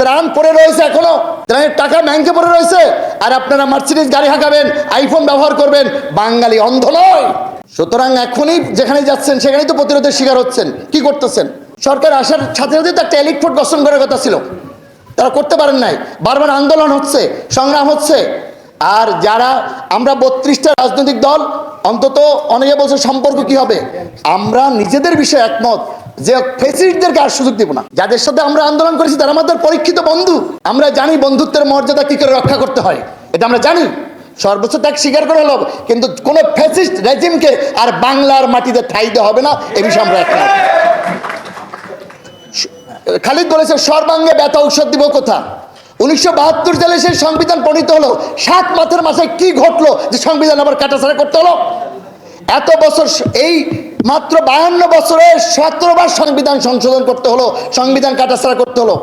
ত্রাণ পড়ে রয়েছে এখনও। ত্রাণের টাকা ব্যাংকে পড়ে রয়েছে। আর আপনারা মার্সিডিজ গাড়ি হাঁকাবেন আইফোন ব্যবহার করবেন। বাঙালি অন্ধ নয়। সুতরাং এখনই যেখানে যাচ্ছেন, সেখানেই তো প্রতিরোধের শিকার হচ্ছেন। কি করতেছেন? সরকার আসার সাথে সাথে তো একটা এলিট ফোর্ট গঠন করার কথা ছিল। তারা করতে পারেন নাই। বারবার আন্দোলন হচ্ছে, সংগ্রাম হচ্ছে। আর যারা, আমরা বত্রিশটা রাজনৈতিক দল, অন্তত অনেকে বলছে সম্পর্ক কি হবে? আমরা নিজেদের বিষয়ে একমত। যে ফেসিলিটিদেরকে আর সুযোগ দিব না। যাদের সাথে আমরা আন্দোলন করেছি, তারা আমাদের পরীক্ষিত বন্ধু। আমরা জানি বন্ধুত্বের মর্যাদা কি করে রক্ষা করতে হয়। এটা আমরা জানি। সর্বোচ্চ ত্যাগ স্বীকার করে হলো কিন্তু কোনো ফ্যাসিস্ট রেজিমকে আর বাংলার মাটিতে ঠাই দেওয়া হবে না, এ বিষয়ে আমরা একটা খালিদ বলেছে সর্বাঙ্গে ব্যথা ঔষধ দিব কোথা? উনিশশো বাহাত্তর সালে সেই সংবিধান প্রণীত হলো, সাত মাসের মাথায় কি ঘটলো যে সংবিধান আবার কাটাছাড়া করতে হলো? এত বছর এই মাত্র বায়ান্ন বছরে সতেরো বার সংবিধান সংশোধন করতে হলো, সংবিধান কাটাছাড়া করতে হলো।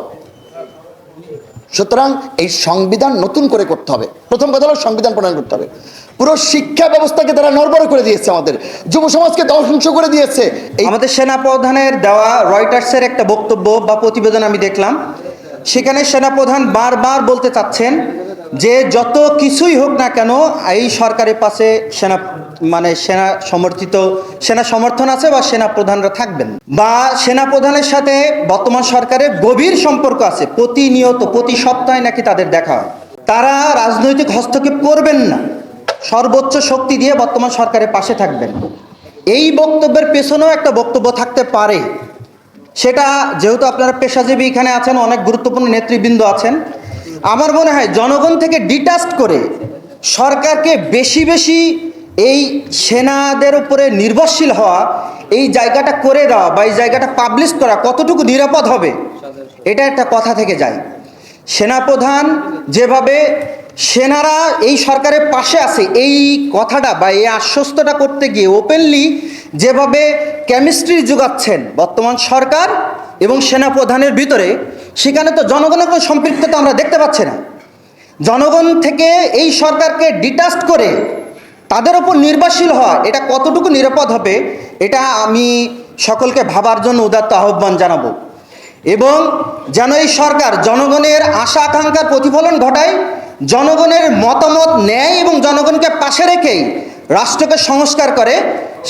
সুতরাং এই সংবিধান নতুন করে করতে হবে। প্রথম কথা হলো সংবিধান প্রণয়ন করতে হবে। পুরো শিক্ষা ব্যবস্থাকে তারা নড়বড় করে দিয়েছে আমাদের। যুব সমাজকে ধ্বংস করে দিয়েছে। এই আমাদের সেনাপ্রধানের দেওয়া রয়টার্সের একটা বক্তব্য বা প্রতিবেদন আমি দেখলাম। সেখানে সেনাপ্রধান বারবার বলতে চাচ্ছেন যে যত কিছুই হোক না কেন এই সরকারের পাশে সেনা মানে সেনা সমর্থিত, সেনা সমর্থন আছে বা সেনা প্রধানরা থাকবেন। বা সেনা প্রধানের সাথে বর্তমান সরকারের গভীর সম্পর্ক আছে, প্রতিনিয়ত, প্রতি সপ্তাহে নাকি তাদের দেখা হয়। তারা রাজনৈতিক হস্তক্ষেপ করবেন না। সর্বোচ্চ শক্তি দিয়ে বর্তমান সরকারের পাশে থাকবেন। এই বক্তব্যের পেছনেও একটা বক্তব্য থাকতে পারে। সেটা যেহেতু আপনারা পেশাজীবী এখানে আছেন, অনেক গুরুত্বপূর্ণ নেতৃবৃন্দ আছেন, আমার মনে হয় জনগণ থেকে ডিটাস্ট করে সরকারকে বেশি বেশি এই সেনাদের উপরে নির্ভরশীল হওয়া, এই জায়গাটা করে দেওয়া বা এই জায়গাটা পাবলিশ করা কতটুকু নিরাপদ হবে? এটা একটা কথা থেকে যায়। সেনাপ্রধান যেভাবে সেনারা এই সরকারের পাশে আছে, এই কথাটা বা এই আশ্বস্তটা করতে গিয়ে ওপেনলি যেভাবে কেমিস্ট্রি যোগাচ্ছেন বর্তমান সরকার এবং সেনাপ্রধানের ভিতরে, সেখানে তো জনগণের কোনো সম্পৃক্ততা আমরা দেখতে পাচ্ছি না। জনগণ থেকে এই সরকারকে ডিটাস্ট করে তাদের ওপর নির্ভরশীল হওয়া, এটা কতটুকু নিরাপদ হবে, এটা আমি সকলকে ভাবার জন্য উদাত্ত আহ্বান জানাব। এবং যেন এই সরকার জনগণের আশা আকাঙ্ক্ষার প্রতিফলন ঘটায়, জনগণের মতামত নেয় এবং জনগণকে পাশে রেখেই রাষ্ট্রকে সংস্কার করে,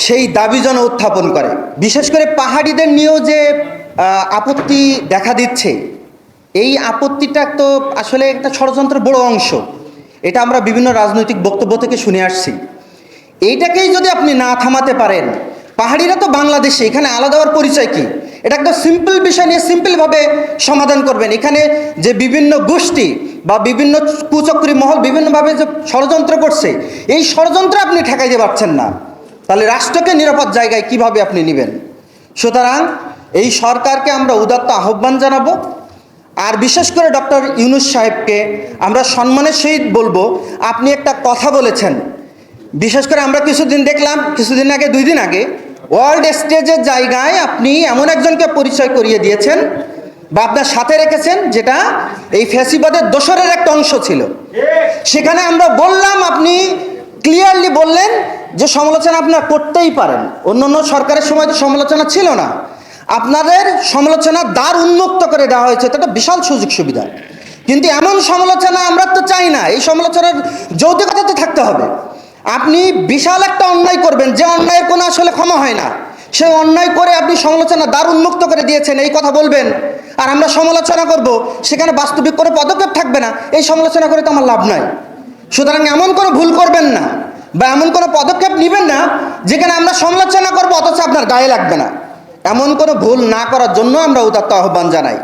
সেই দাবি যেন উত্থাপন করে। বিশেষ করে পাহাড়িদের নিয়েও যে আপত্তি দেখা দিচ্ছে, এই আপত্তিটা তো আসলে একটা ষড়যন্ত্রের বড় অংশ। এটা আমরা বিভিন্ন রাজনৈতিক বক্তব্য থেকে শুনে আসছি। এইটাকেই যদি আপনি না থামাতে পারেন, পাহাড়িরা তো বাংলাদেশে, এখানে আলাদা হওয়ার পরিচয় কি? এটা একটা সিম্পল বিষয় নিয়ে সিম্পলভাবে সমাধান করবেন। এখানে যে বিভিন্ন গোষ্ঠী বা বিভিন্ন কুচক্রী মহল বিভিন্নভাবে যে ষড়যন্ত্র করছে, এই ষড়যন্ত্র আপনি ঠেকাইতে পারছেন না। তাহলে রাষ্ট্রকে নিরাপদ জায়গায় কীভাবে আপনি নেবেন? সুতরাং এই সরকারকে আমরা উদাত্ত আহ্বান জানাব। আর বিশেষ করে ডক্টর ইউনুস সাহেবকে আমরা সম্মানের সহিত বলব, আপনি একটা কথা বলেছেন বিশেষ করে আমরা কিছুদিন দেখলাম, কিছুদিন আগে, দুই দিন আগে, ওয়ার্ল্ড স্টেজের জায়গায় আপনি এমন একজনকে পরিচয় করিয়ে দিয়েছেন, বা আপনার সাথে রেখেছেন, যেটা এই ফ্যাসিবাদের দোসরের একটা অংশ ছিল। সেখানে আমরা বললাম, আপনি ক্লিয়ারলি বললেন যে সমালোচনা আপনার করতেই পারেন। অন্য অন্য সরকারের সময় তো সমালোচনা ছিল না। আপনাদের সমালোচনা দ্বার উন্মুক্ত করে দেওয়া হয়েছে, এটা বিশাল সুযোগ সুবিধা। কিন্তু এমন সমালোচনা আমরা তো চাই না। এই সমালোচনার যৌতিকতা তো থাকতে হবে। আপনি বিশাল একটা অন্যায় করবেন, যে অন্যায়ের কোনো আসলে ক্ষমা হয় না। সে অন্যায় করে আপনি সমালোচনা দ্বার উন্মুক্ত করে দিয়েছেন, এই কথা বলবেন। আর আমরা সমালোচনা করব, সেখানে বাস্তবিক কোনো পদক্ষেপ থাকবে না, এই সমালোচনা করে তো আমার লাভ নাই। সুতরাং এমন কোনো ভুল করবেন না, বা এমন কোনো পদক্ষেপ নেবেন না, যেখানে আমরা সমালোচনা করব, অথচ আপনার গায়ে লাগবে না। এমন কোনো ভুল না করার জন্য আমরা উদাত্ত আহ্বান জানাই।